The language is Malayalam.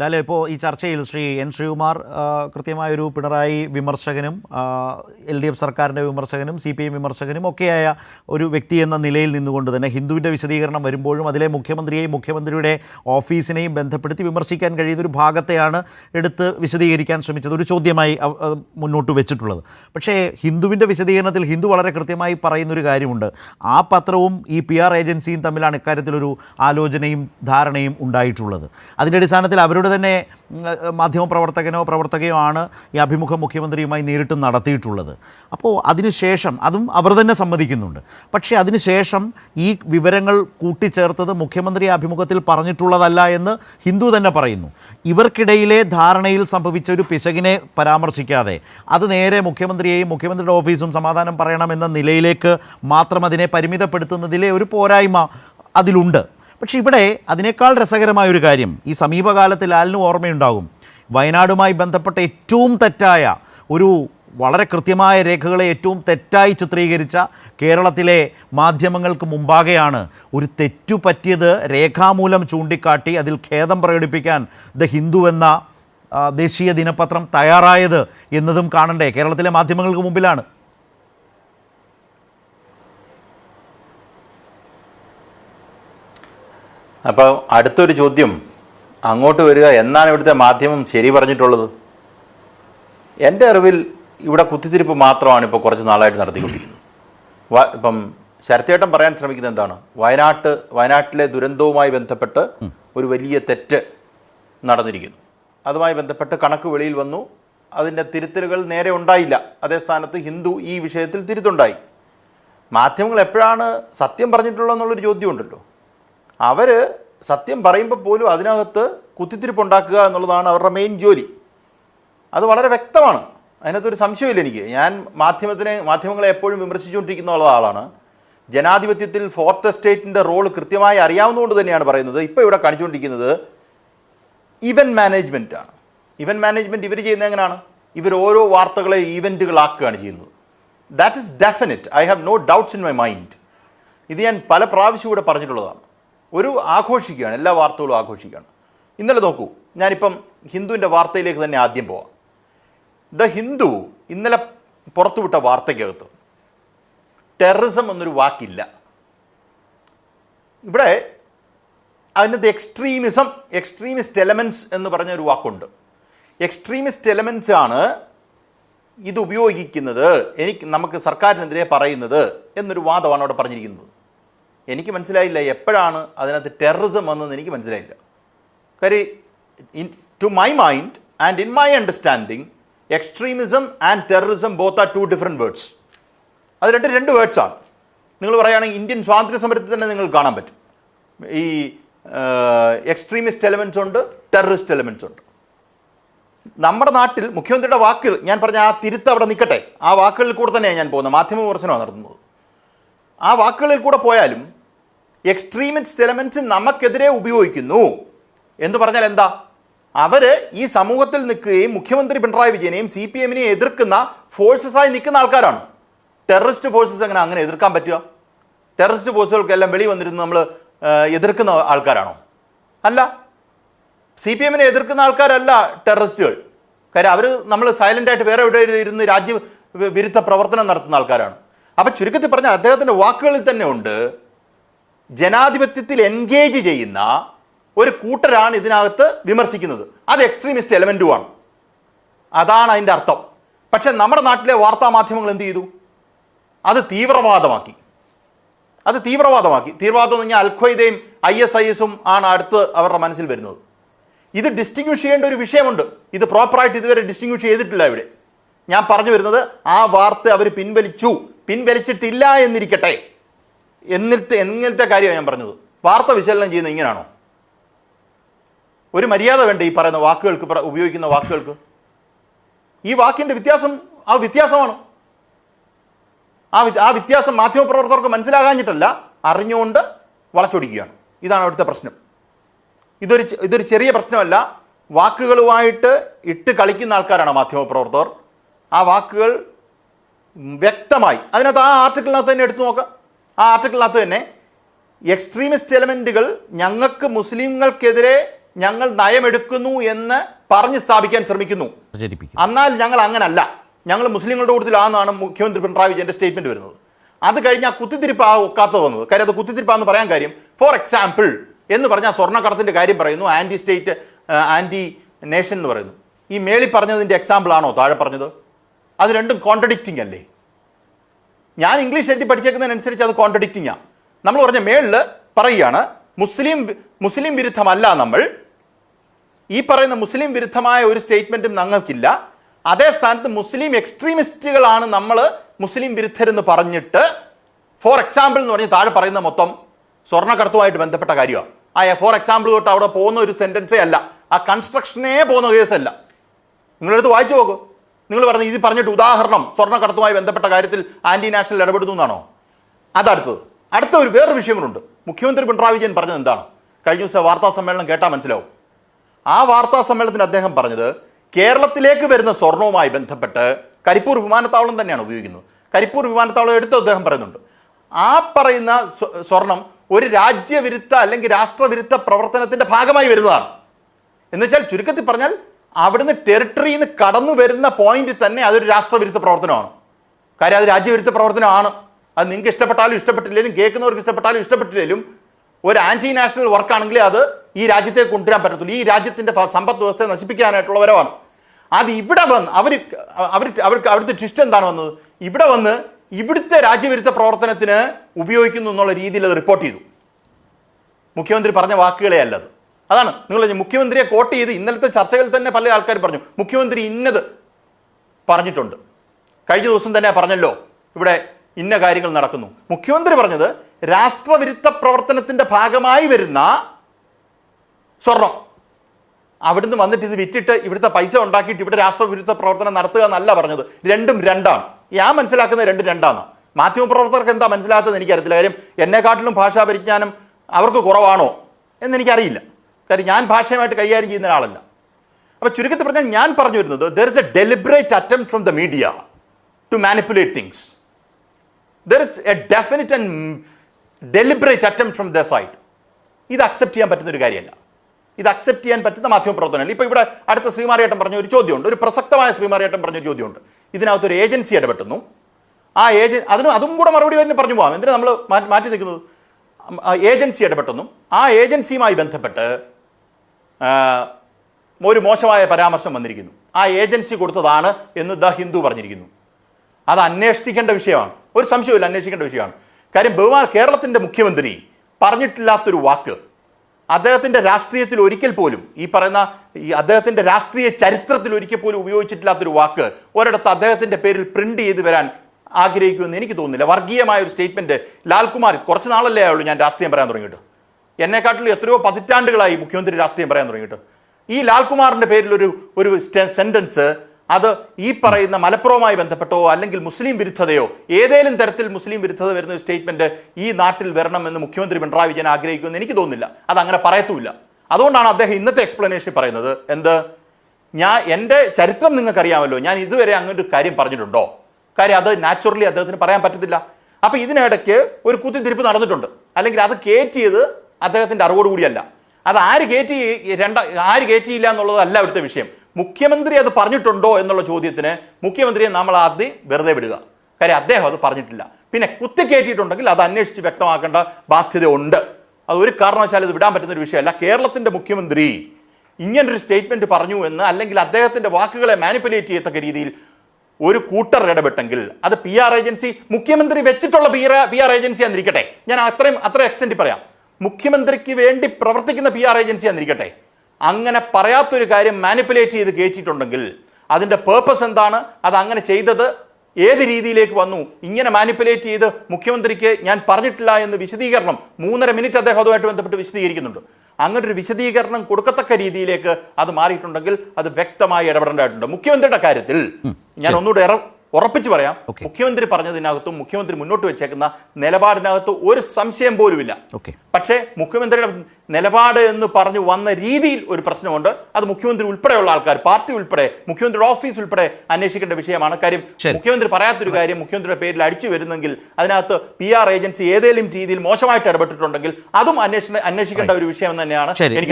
ലാലെ ഇപ്പോൾ ഈ ചർച്ചയിൽ ശ്രീ എൻ ശ്രീകുമാർ കൃത്യമായൊരു പിണറായി വിമർശകനും എൽ ഡി എഫ് സർക്കാരിന്റെ വിമർശകനും സി പി എം വിമർശകനും ഒക്കെയായ ഒരു വ്യക്തി എന്ന നിലയിൽ നിന്നുകൊണ്ട് തന്നെ ഹിന്ദുവിന്റെ വിശദീകരണം വരുമ്പോഴും അതിലെ മുഖ്യമന്ത്രിയെയും മുഖ്യമന്ത്രിയുടെ ഓഫീസിനെയും ബന്ധപ്പെടുത്തി വിമർശിക്കാൻ കഴിയുന്ന ഒരു ഭാഗത്തെയാണ് എടുത്ത് വിശദീകരിക്കാൻ ശ്രമിച്ചത്. ഒരു ചോദ്യമായി മുന്നോട്ട് വെച്ചിട്ടുള്ളത്. പക്ഷേ ഹിന്ദുവിന്റെ വിശദീകരണത്തിൽ ഹിന്ദു വളരെ കൃത്യമായി പറയുന്നൊരു കാര്യമുണ്ട്. ആ പത്രവും ഈ പി ആർ ഏജൻസിയും തമ്മിലാണ് ഇക്കാര്യത്തിലൊരു ആലോചനയും ധാരണയും ഉണ്ടായിട്ടുള്ളത്. അതിന്റെ അടിസ്ഥാനത്തിൽ അവരുടെ തന്നെ മാധ്യമപ്രവർത്തകനോ പ്രവർത്തകയോ ആണ് ഈ അഭിമുഖ മുഖ്യമന്ത്രിയുമായി നേരിട്ട് നടത്തിയിട്ടുള്ളത്. അപ്പോൾ അതിനുശേഷം അതും അവർ തന്നെ സമ്മതിക്കുന്നുണ്ട്. പക്ഷേ അതിനുശേഷം ഈ വിവരങ്ങൾ കൂട്ടിച്ചേർത്തത് മുഖ്യമന്ത്രി അഭിമുഖത്തിൽ പറഞ്ഞിട്ടുള്ളതല്ല എന്ന് ഹിന്ദു തന്നെ പറയുന്നു. ഇവർക്കിടയിലെ ധാരണയിൽ സംഭവിച്ച ഒരു പിശകിനെ പരാമർശിക്കാതെ അത് നേരെ മുഖ്യമന്ത്രിയെയും മുഖ്യമന്ത്രിയുടെ ഓഫീസും സമാധാനം പറയണമെന്ന നിലയിലേക്ക് മാത്രം അതിനെ പരിമിതപ്പെടുത്തുന്നതിലെ ഒരു പോരായ്മ അതിലുണ്ട്. പക്ഷേ ഇവിടെ അതിനേക്കാൾ രസകരമായ ഒരു കാര്യം ഈ സമീപകാലത്ത് ലാലിന് ഓർമ്മയുണ്ടാകും. വയനാടുമായി ബന്ധപ്പെട്ട ഏറ്റവും തെറ്റായ ഒരു വളരെ കൃത്യമായ രേഖകളെ ഏറ്റവും തെറ്റായി ചിത്രീകരിച്ച കേരളത്തിലെ മാധ്യമങ്ങൾക്ക് മുമ്പാകെയാണ് ഒരു തെറ്റു പറ്റിയത് രേഖാമൂലം ചൂണ്ടിക്കാട്ടി അതിൽ ഖേദം പ്രകടിപ്പിക്കാൻ ദ ഹിന്ദു എന്ന ദേശീയ ദിനപത്രം തയ്യാറായത് എന്നതും കാണണ്ടേ? കേരളത്തിലെ മാധ്യമങ്ങൾക്ക് മുമ്പിലാണ്. അപ്പോൾ അടുത്തൊരു ചോദ്യം. അങ്ങോട്ട് വരിക എന്നാണ് ഇവിടുത്തെ മാധ്യമം ശരി പറഞ്ഞിട്ടുള്ളത്? എന്റെ അറിവിൽ ഇവിടെ കുത്തിത്തിരിപ്പ് മാത്രമാണ് ഇപ്പോൾ കുറച്ച് നാളായിട്ട് നടത്തിക്കൊണ്ടിരിക്കുന്നത്. വ- ഇപ്പം ശരത്തേട്ടൻ പറയാൻ ശ്രമിക്കുന്നത് എന്താണ്? വയനാട്ട് വയനാട്ടിലെ ദുരന്തവുമായി ബന്ധപ്പെട്ട് ഒരു വലിയ തെറ്റ് നടന്നിരിക്കുന്നു. അതുമായി ബന്ധപ്പെട്ട് കണക്ക് വെളിയിൽ വന്നു. അതിന്റെ തിരുത്തലുകൾ നേരെ ഉണ്ടായില്ല. അതേ സ്ഥാനത്ത് ഹിന്ദു ഈ വിഷയത്തിൽ തിരുത്തുണ്ടായി. മാധ്യമങ്ങൾ എപ്പോഴാണ് സത്യം പറഞ്ഞിട്ടുള്ളതെന്നുള്ളൊരു ചോദ്യമുണ്ടല്ലോ. അവർ സത്യം പറയുമ്പോൾ പോലും അതിനകത്ത് കുത്തിത്തിരിപ്പുണ്ടാക്കുക എന്നുള്ളതാണ് അവരുടെ മെയിൻ ജോലി. അത് വളരെ വ്യക്തമാണ്. അതിനകത്തൊരു സംശയമില്ല എനിക്ക്. ഞാൻ മാധ്യമത്തിനെ മാധ്യമങ്ങളെ എപ്പോഴും വിമർശിച്ചുകൊണ്ടിരിക്കുന്ന ആളാണ്. ജനാധിപത്യത്തിൽ ഫോർത്ത് എസ്റ്റേറ്റിന്റെ റോൾ കൃത്യമായി അറിയാവുന്നതുകൊണ്ട് തന്നെയാണ് പറയുന്നത്. ഇപ്പോൾ ഇവിടെ കാണിച്ചുകൊണ്ടിരിക്കുന്നത് ഇവന്റ് മാനേജ്മെന്റ് ആണ്. ഇവന്റ് മാനേജ്മെന്റ് ഇവർ ചെയ്യുന്നത് എങ്ങനെയാണ്? ഇവർ ഓരോ വാർത്തകളെ ഈവന്റുകളാക്കുകയാണ് ചെയ്യുന്നത്. That is definite I have no doubts in my mind ഇത് ഞാൻ പല പ്രാവശ്യം ഇവിടെ പറഞ്ഞിട്ടുള്ളതാണ്. ഒരു ആഘോഷിക്കുകയാണ് എല്ലാ വാർത്തകളും ആഘോഷിക്കുകയാണ്. ഇന്നലെ നോക്കൂ ഞാനിപ്പം ഹിന്ദുവിന്റെ വാർത്തയിലേക്ക് തന്നെ ആദ്യം പോവാം. ദ ഹിന്ദു ഇന്നലെ പുറത്തുവിട്ട വാർത്തയ്ക്കകത്ത് ടെററിസം എന്നൊരു വാക്കില്ല. ഇവിടെ അതിനകത്ത് എക്സ്ട്രീമിസം എക്സ്ട്രീമിസ്റ്റ് എലമെന്റ്സ് എന്ന് പറഞ്ഞ ഒരു വാക്കുണ്ട്. എക്സ്ട്രീമിസ്റ്റ് എലമെന്റ്സ് ആണ് ഇത് ഉപയോഗിക്കുന്നത് എനിക്ക് നമുക്ക് സർക്കാരിനെതിരെ പറയുന്നത് എന്നൊരു വാദമാണ് അവിടെ പറഞ്ഞിരിക്കുന്നത്. എനിക്ക് മനസ്സിലായില്ല എപ്പോഴാണ് അതിനകത്ത് ടെററിസം വന്നതെന്ന് എനിക്ക് മനസ്സിലായില്ല. കാര്യം in to my mind and in my understanding extremism and terrorism both are two different words അത് രണ്ട് രണ്ട് വേർഡ്സാണ് നിങ്ങൾ പറയുകയാണെങ്കിൽ ഇന്ത്യൻ സ്വാതന്ത്ര്യ സമരത്തിൽ തന്നെ നിങ്ങൾ കാണാൻ പറ്റും. ഈ എക്സ്ട്രീമിസ്റ്റ് എലമെന്റ്സ് ഉണ്ട് ടെററിസ്റ്റ് എലമെന്റ്സ് ഉണ്ട്. നമ്മുടെ നാട്ടിൽ മുഖ്യമന്ത്രിയുടെ വാക്കുകൾ ഞാൻ പറഞ്ഞ ആ തിരുത്ത് അവിടെ നിൽക്കട്ടെ. ആ വാക്കുകളിൽ കൂടെ തന്നെയാണ് ഞാൻ പോകുന്നത് മാധ്യമ വിമർശനമാണ് നടത്തുന്നത്. ആ വാക്കുകളിൽ കൂടെ പോയാലും എക്സ്ട്രീമിസ്റ്റ് എലമെന്റ്സ് നമുക്കെതിരെ ഉപയോഗിക്കുന്നു. എന്ന് പറഞ്ഞാൽ എന്താ? അവർ ഈ സമൂഹത്തിൽ നിൽക്കുകയും മുഖ്യമന്ത്രി പിണറായി വിജയനെയും സി പി എമ്മിനെയും എതിർക്കുന്ന ഫോഴ്സസായി നിൽക്കുന്ന ആൾക്കാരാണ്. ടെററിസ്റ്റ് ഫോഴ്സസ് എങ്ങനെ അങ്ങനെ എതിർക്കാൻ പറ്റുക? ടെററിസ്റ്റ് ഫോഴ്സുകൾക്കെല്ലാം വെളി വന്നിരുന്ന് നമ്മൾ എതിർക്കുന്ന ആൾക്കാരാണോ? അല്ല. സി പി എമ്മിനെ എതിർക്കുന്ന ആൾക്കാരല്ല ടെററിസ്റ്റുകൾ കാര്യം അവർ നമ്മൾ സൈലന്റായിട്ട് വേറെ എവിടെ ഇരുന്ന് രാജ്യ വിരുദ്ധ പ്രവർത്തനം നടത്തുന്ന ആൾക്കാരാണ്. അപ്പം ചുരുക്കത്തിൽ പറഞ്ഞാൽ അദ്ദേഹത്തിന്റെ വാക്കുകളിൽ തന്നെ ഉണ്ട് ജനാധിപത്യത്തിൽ എൻഗേജ് ചെയ്യുന്ന ഒരു കൂട്ടരാണ് ഇതിനകത്ത് വിമർശിക്കുന്നത്. അത് എക്സ്ട്രീമിസ്റ്റ് എലമെന്റുമാണ് അതാണ് അതിന്റെ അർത്ഥം. പക്ഷേ നമ്മുടെ നാട്ടിലെ വാർത്താ മാധ്യമങ്ങൾ എന്ത് ചെയ്തു? അത് തീവ്രവാദമാക്കി. അത് തീവ്രവാദമാക്കി. തീവ്രവാദം എന്ന് പറഞ്ഞാൽ അൽഖ്വയ്ദയും ഐ എസ് ഐ എസും ആണ് അടുത്ത് അവരുടെ മനസ്സിൽ വരുന്നത്. ഇത് ഡിസ്റ്റിങ്വിഷ് ചെയ്യേണ്ട ഒരു വിഷയമുണ്ട്. ഇത് പ്രോപ്പറായിട്ട് ഇതുവരെ ഡിസ്റ്റിങ്വിഷ് ചെയ്തിട്ടില്ല ഇവിടെ. ഞാൻ പറഞ്ഞു വരുന്നത് ആ വാർത്ത അവർ പിൻവലിച്ചു. പിൻവലിച്ചിട്ടില്ല എന്നിരിക്കട്ടെ. എന്നിട്ട് എങ്ങനത്തെ കാര്യമാണ് ഞാൻ പറഞ്ഞത്. വാർത്ത വിശകലനം ചെയ്യുന്നത് ഇങ്ങനെയാണോ ഒരു മര്യാദ വേണ്ട ഈ പറയുന്ന വാക്കുകൾക്ക് ഉപയോഗിക്കുന്ന വാക്കുകൾക്ക്? ഈ വാക്കിന്റെ വ്യത്യാസം ആ വ്യത്യാസമാണ്. ആ ആ വ്യത്യാസം മാധ്യമപ്രവർത്തകർക്ക് മനസ്സിലാകാഞ്ഞിട്ടല്ല അറിഞ്ഞുകൊണ്ട് വളച്ചൊടിക്കുകയാണ്. ഇതാണ് അവിടുത്തെ പ്രശ്നം. ഇതൊരു ഇതൊരു ചെറിയ പ്രശ്നമല്ല. വാക്കുകളുമായിട്ട് ഇട്ട് കളിക്കുന്ന ആൾക്കാരാണ് മാധ്യമപ്രവർത്തകർ. ആ വാക്കുകൾ വ്യക്തമായി. അതിനകത്ത് ആ ആർട്ടിക്കിളിനകത്ത് തന്നെ എടുത്തു നോക്കാം. ആ ആർട്ടിക്കിളിനകത്ത് തന്നെ എക്സ്ട്രീമിസ്റ്റ് എലമെന്റുകൾ ഞങ്ങൾക്ക് മുസ്ലിങ്ങൾക്കെതിരെ ഞങ്ങൾ നയമെടുക്കുന്നു എന്ന് പറഞ്ഞ് സ്ഥാപിക്കാൻ ശ്രമിക്കുന്നു. എന്നാൽ ഞങ്ങൾ അങ്ങനല്ല. ഞങ്ങൾ മുസ്ലിങ്ങളുടെ കൂട്ടത്തിലാണെന്നാണ് മുഖ്യമന്ത്രി പിണറായി വിജയന്റെ സ്റ്റേറ്റ്മെന്റ് വരുന്നത്. അത് കഴിഞ്ഞ് ആ കുത്തിത്തിരിപ്പാ ഒക്കാത്ത വന്നത്. കാര്യം അത് കുത്തിത്തിരിപ്പാന്ന് പറയാൻ കാര്യം ഫോർ എക്സാമ്പിൾ എന്ന് പറഞ്ഞാൽ സ്വർണക്കടത്തിന്റെ കാര്യം പറയുന്നു. ആന്റി സ്റ്റേറ്റ് ആന്റി നേഷൻ എന്ന് പറയുന്നു. ഈ മേളി പറഞ്ഞതിന്റെ എക്സാമ്പിൾ ആണോ താഴെ പറഞ്ഞത്? അത് രണ്ടും കോൺട്രഡിക്റ്റിംഗ് അല്ലേ? ഞാൻ ഇംഗ്ലീഷ് എഴുതി പഠിച്ചേക്കുന്നതിനനുസരിച്ച് അത് കോൺട്രഡിക്റ്റിംഗ് ആണ് നമ്മൾ പറഞ്ഞ മേളിൽ പറയുകയാണ് മുസ്ലിം മുസ്ലിം വിരുദ്ധമല്ല നമ്മൾ. ഈ പറയുന്ന മുസ്ലിം വിരുദ്ധമായ ഒരു സ്റ്റേറ്റ്മെന്റും ഞങ്ങൾക്കില്ല. അതേ സ്ഥാനത്ത് മുസ്ലിം എക്സ്ട്രീമിസ്റ്റുകളാണ് നമ്മൾ മുസ്ലിം വിരുദ്ധരെന്ന് പറഞ്ഞിട്ട് ഫോർ എക്സാമ്പിൾ എന്ന് പറഞ്ഞ് താഴെ പറയുന്ന മൊത്തം സ്വർണക്കടത്തുമായിട്ട് ബന്ധപ്പെട്ട കാര്യമാണ്. ആ ഫോർ എക്സാമ്പിൾ തൊട്ട് അവിടെ പോകുന്ന ഒരു സെന്റൻസേ അല്ല. ആ കൺസ്ട്രക്ഷനേ പോകുന്ന കേസല്ല നിങ്ങളെടുത്ത് വായിച്ചു നോക്കൂ. നിങ്ങൾ പറഞ്ഞ ഇത് പറഞ്ഞിട്ട് ഉദാഹരണം സ്വർണക്കടത്തുമായി ബന്ധപ്പെട്ട കാര്യത്തിൽ ആന്റി നാഷണൽ ഇടപെടുന്നു എന്നാണോ? അതടുത്തത് അടുത്ത ഒരു വേറൊരു വിഷയങ്ങളുണ്ട് മുഖ്യമന്ത്രി പിണറായി വിജയൻ പറഞ്ഞത് എന്താണ്? കഴിഞ്ഞ ദിവസം വാർത്താ സമ്മേളനം കേട്ടാൽ മനസ്സിലാവും. ആ വാർത്താ സമ്മേളനത്തിന് അദ്ദേഹം പറഞ്ഞത് കേരളത്തിലേക്ക് വരുന്ന സ്വർണവുമായി ബന്ധപ്പെട്ട് കരിപ്പൂർ വിമാനത്താവളം തന്നെയാണ് ഉപയോഗിക്കുന്നത്. കരിപ്പൂർ വിമാനത്താവളം എടുത്ത് അദ്ദേഹം പറയുന്നുണ്ട്. ആ പറയുന്ന സ്വർണം ഒരു രാജ്യവിരുദ്ധ അല്ലെങ്കിൽ രാഷ്ട്രവിരുദ്ധ പ്രവർത്തനത്തിന്റെ ഭാഗമായി വരുന്നതാണ്. എന്നുവെച്ചാൽ ചുരുക്കത്തിൽ പറഞ്ഞാൽ അവിടുന്ന് ടെറിട്ടറിയിൽ നിന്ന് കടന്നു വരുന്ന പോയിന്റ് തന്നെ അതൊരു രാഷ്ട്രവിരുദ്ധ പ്രവർത്തനമാണ്. കാര്യം അത് രാജ്യവിരുദ്ധ പ്രവർത്തനമാണ്. അത് നിങ്ങൾക്ക് ഇഷ്ടപ്പെട്ടാലും ഇഷ്ടപ്പെട്ടില്ലെങ്കിലും കേൾക്കുന്നവർക്ക് ഇഷ്ടപ്പെട്ടാലും ഇഷ്ടപ്പെട്ടില്ലെങ്കിലും ഒരു ആന്റി നാഷണൽ വർക്കാണെങ്കിൽ അത് ഈ രാജ്യത്തെ കൊണ്ടുവരാൻ പറ്റത്തുള്ളൂ. ഈ രാജ്യത്തിന്റെ സമ്പദ് വ്യവസ്ഥയെ നശിപ്പിക്കാനായിട്ടുള്ള വരവാണ്. അത് ഇവിടെ വന്ന് അവർ അവർ അവർക്ക് അവിടുത്തെ ട്വിസ്റ്റ് എന്താണ് വന്നത്? ഇവിടെ വന്ന് ഇവിടുത്തെ രാജ്യവിരുദ്ധ പ്രവർത്തനത്തിന് ഉപയോഗിക്കുന്നു എന്നുള്ള രീതിയിൽ അത് റിപ്പോർട്ട് ചെയ്തു. മുഖ്യമന്ത്രി പറഞ്ഞ വാക്കുകളെ അല്ലത് അതാണ്. നിങ്ങൾ മുഖ്യമന്ത്രിയെ കോട്ട് ചെയ്ത് ഇന്നലത്തെ ചർച്ചകളിൽ തന്നെ പല ആൾക്കാരും പറഞ്ഞു. മുഖ്യമന്ത്രി ഇന്നത് പറഞ്ഞിട്ടുണ്ട്. കഴിഞ്ഞ ദിവസം തന്നെ പറഞ്ഞല്ലോ ഇവിടെ ഇന്ന കാര്യങ്ങൾ നടക്കുന്നു. മുഖ്യമന്ത്രി പറഞ്ഞത് രാഷ്ട്രവിരുദ്ധ പ്രവർത്തനത്തിന്റെ ഭാഗമായി വരുന്ന സ്വർണം. അവിടുന്ന് വന്നിട്ട് ഇത് വിറ്റിട്ട് ഇവിടുത്തെ പൈസ ഉണ്ടാക്കിയിട്ട് ഇവിടെ രാഷ്ട്രവിരുദ്ധ പ്രവർത്തനം നടത്തുക എന്നല്ല പറഞ്ഞത്. രണ്ടും രണ്ടാണ്. ഞാൻ മനസ്സിലാക്കുന്നത് രണ്ടും രണ്ടാണ്. മാധ്യമപ്രവർത്തകർക്ക് എന്താ മനസ്സിലാത്തത് എനിക്കറിയത്തില്ല. കാര്യം എന്നെക്കാട്ടിലും ഭാഷാ പരിജ്ഞാനം അവർക്ക് കുറവാണോ എന്ന് എനിക്കറിയില്ല. കാര്യം ഞാൻ ഭാഷയുമായിട്ട് കൈകാര്യം ചെയ്യുന്ന ഒരാളല്ല. അപ്പോൾ ചുരുക്കത്തിൽ പറഞ്ഞാൽ ഞാൻ പറഞ്ഞു വരുന്നത് there is a deliberate attempt from the media to manipulate things there is a definite and deliberate attempt from the side ഇത് അക്സെപ്റ്റ് ചെയ്യാൻ പറ്റുന്ന ഒരു കാര്യമല്ല. ഇത് അക്സെപ്റ്റ് ചെയ്യാൻ പറ്റുന്ന മാധ്യമപ്രവർത്തനമല്ല. ഇപ്പോൾ ഇവിടെ അടുത്ത ശ്രീമാറിയേട്ടൻ പറഞ്ഞ ഒരു ചോദ്യമുണ്ട്. ഒരു പ്രസക്തമായ ശ്രീമാറിയേട്ടൻ പറഞ്ഞ ഒരു ചോദ്യമുണ്ട്. ഇതിനകത്തൊരു ഏജൻസി ഇടപെട്ടുന്നു. ആ ഏജൻ അതിനും അതും കൂടെ മറുപടി തന്നെ പറഞ്ഞു പോകാം എന്തിനാണ് നമ്മൾ മാറ്റി നിൽക്കുന്നത്? ഏജൻസി ഇടപെട്ടെന്നും. ആ ഏജൻസിയുമായി ബന്ധപ്പെട്ട് ഒരു മോശമായ പരാമർശം വന്നിരിക്കുന്നു. ആ ഏജൻസി കൊടുത്തതാണ് എന്ന് ദ ഹിന്ദു പറഞ്ഞിരിക്കുന്നു. അത് അന്വേഷിക്കേണ്ട വിഷയമാണ്. ഒരു സംശയമില്ല അന്വേഷിക്കേണ്ട വിഷയമാണ്. കാര്യം ബഹുമാൻ കേരളത്തിന്റെ മുഖ്യമന്ത്രി പറഞ്ഞിട്ടില്ലാത്തൊരു വാക്ക്. അദ്ദേഹത്തിന്റെ രാഷ്ട്രീയത്തിൽ ഒരിക്കൽ പോലും ഈ പറയുന്ന ഈ അദ്ദേഹത്തിന്റെ രാഷ്ട്രീയ ചരിത്രത്തിൽ ഒരിക്കൽ പോലും ഉപയോഗിച്ചിട്ടില്ലാത്തൊരു വാക്ക് ഒരിടത്ത് അദ്ദേഹത്തിന്റെ പേരിൽ പ്രിന്റ് ചെയ്ത് വരാൻ ആഗ്രഹിക്കുമെന്ന് എനിക്ക് തോന്നുന്നില്ല. വർഗീയമായ ഒരു സ്റ്റേറ്റ്മെന്റ് ലാൽകുമാർ കുറച്ച് നാളല്ലേ ആയുള്ളൂ ഞാൻ രാഷ്ട്രീയം പറയാൻ തുടങ്ങിയിട്ട്. എന്നെക്കാട്ടിലും എത്രയോ പതിറ്റാണ്ടുകളായി മുഖ്യമന്ത്രി രാഷ്ട്രീയം പറയാൻ തുടങ്ങിയിട്ട്. ഈ ലാൽകുമാറിന്റെ പേരിലൊരു ഒരു സെന്റൻസ് അത് ഈ പറയുന്ന മലപ്പുറവുമായി ബന്ധപ്പെട്ടോ അല്ലെങ്കിൽ മുസ്ലിം വിരുദ്ധതയോ ഏതെങ്കിലും തരത്തിൽ മുസ്ലിം വിരുദ്ധത വരുന്ന ഒരു സ്റ്റേറ്റ്മെന്റ് ഈ നാട്ടിൽ വരണമെന്ന് മുഖ്യമന്ത്രി പിണറായി വിജയൻ ആഗ്രഹിക്കുമെന്ന് എനിക്ക് തോന്നുന്നില്ല. അത് അങ്ങനെ പറയത്തുമില്ല. അതുകൊണ്ടാണ് അദ്ദേഹം ഇന്നത്തെ എക്സ്പ്ലനേഷൻ പറയുന്നത്. എന്ത്? ഞാൻ എന്റെ ചരിത്രം നിങ്ങൾക്കറിയാമല്ലോ. ഞാൻ ഇതുവരെ അങ്ങനെ ഒരു കാര്യം പറഞ്ഞിട്ടുണ്ടോ? കാര്യം അത് നാച്ചുറലി അദ്ദേഹത്തിന് പറയാൻ പറ്റത്തില്ല. അപ്പോൾ ഇതിനിടയ്ക്ക് ഒരു കുത്തിത്തിരിപ്പ് നടന്നിട്ടുണ്ട്. അല്ലെങ്കിൽ അത് കയറ്റിയത് അദ്ദേഹത്തിന്റെ അറിവോടുകൂടിയല്ല അത് ആര് കയറ്റി രണ്ട ആര് കയറ്റിയില്ല എന്നുള്ളതല്ല അവിടുത്തെ വിഷയം. മുഖ്യമന്ത്രി അത് പറഞ്ഞിട്ടുണ്ടോ എന്നുള്ള ചോദ്യത്തിന് മുഖ്യമന്ത്രിയെ നമ്മൾ ആദ്യം വെറുതെ വിടുക. കാര്യം അദ്ദേഹം അത് പറഞ്ഞിട്ടില്ല. പിന്നെ കുത്തി കയറ്റിയിട്ടുണ്ടെങ്കിൽ അത് അന്വേഷിച്ച് വ്യക്തമാക്കേണ്ട ബാധ്യത ഉണ്ട്. അത് ഒരു കാരണവശാലും ഇത് വിടാൻ പറ്റുന്ന ഒരു വിഷയമല്ല. കേരളത്തിന്റെ മുഖ്യമന്ത്രി ഇങ്ങനൊരു സ്റ്റേറ്റ്മെന്റ് പറഞ്ഞു എന്ന് അല്ലെങ്കിൽ അദ്ദേഹത്തിന്റെ വാക്കുകളെ മാനിപ്പുലേറ്റ് ചെയ്യത്തക്ക രീതിയിൽ ഒരു കൂട്ടർ ഇടപെട്ടെങ്കിൽ അത് പി ആർ ഏജൻസി മുഖ്യമന്ത്രി വെച്ചിട്ടുള്ള P R P R agency എന്നിരിക്കട്ടെ ഞാൻ അത്രയും അത്ര എക്സ്റ്റെൻഡ് പറയാം. മുഖ്യമന്ത്രിക്ക് വേണ്ടി പ്രവർത്തിക്കുന്ന പി ആർ ഏജൻസി എന്നിരിക്കട്ടെ. അങ്ങനെ പറയാത്തൊരു കാര്യം മാനിപ്പുലേറ്റ് ചെയ്ത് കയറ്റിയിട്ടുണ്ടെങ്കിൽ അതിന്റെ പേർപ്പസ് എന്താണ്? അത് അങ്ങനെ ചെയ്തത് ഏത് രീതിയിലേക്ക് വന്നു? ഇങ്ങനെ മാനിപ്പുലേറ്റ് ചെയ്ത് മുഖ്യമന്ത്രിക്ക് ഞാൻ പറഞ്ഞിട്ടില്ല എന്ന് വിശദീകരണം മൂന്നര മിനിറ്റ് അദ്ദേഹം അതുമായിട്ട് ബന്ധപ്പെട്ട് വിശദീകരിക്കുന്നുണ്ട്. അങ്ങനെ ഒരു വിശദീകരണം കൊടുക്കത്തക്ക രീതിയിലേക്ക് അത് മാറിയിട്ടുണ്ടെങ്കിൽ അത് വ്യക്തമായി ഇടപെടേണ്ടതായിട്ടുണ്ട്. മുഖ്യമന്ത്രിയുടെ കാര്യത്തിൽ ഞാൻ ഒന്നുകൂടെ ഉറപ്പിച്ചു പറയാം. മുഖ്യമന്ത്രി പറഞ്ഞതിനകത്തും മുഖ്യമന്ത്രി മുന്നോട്ട് വെച്ചേക്കുന്ന നിലപാടിനകത്ത് ഒരു സംശയം പോലുമില്ല. പക്ഷേ മുഖ്യമന്ത്രിയുടെ നിലപാട് എന്ന് പറഞ്ഞു വന്ന രീതിയിൽ ഒരു പ്രശ്നമുണ്ട്. അത് മുഖ്യമന്ത്രി ഉൾപ്പെടെയുള്ള ആൾക്കാർ പാർട്ടി ഉൾപ്പെടെ മുഖ്യമന്ത്രിയുടെ ഓഫീസ് ഉൾപ്പെടെ അന്വേഷിക്കേണ്ട വിഷയമാണ്. കാര്യം. മുഖ്യമന്ത്രി പറയാത്തൊരു കാര്യം മുഖ്യമന്ത്രിയുടെ പേരിൽ അടിച്ചു വരുന്നെങ്കിൽ അതിനകത്ത് പി ആർ ഏജൻസി ഏതെങ്കിലും രീതിയിൽ മോശമായിട്ട് ഇടപെട്ടിട്ടുണ്ടെങ്കിൽ അതും അന്വേഷണ അന്വേഷിക്കേണ്ട ഒരു വിഷയം തന്നെയാണ്. എനിക്ക്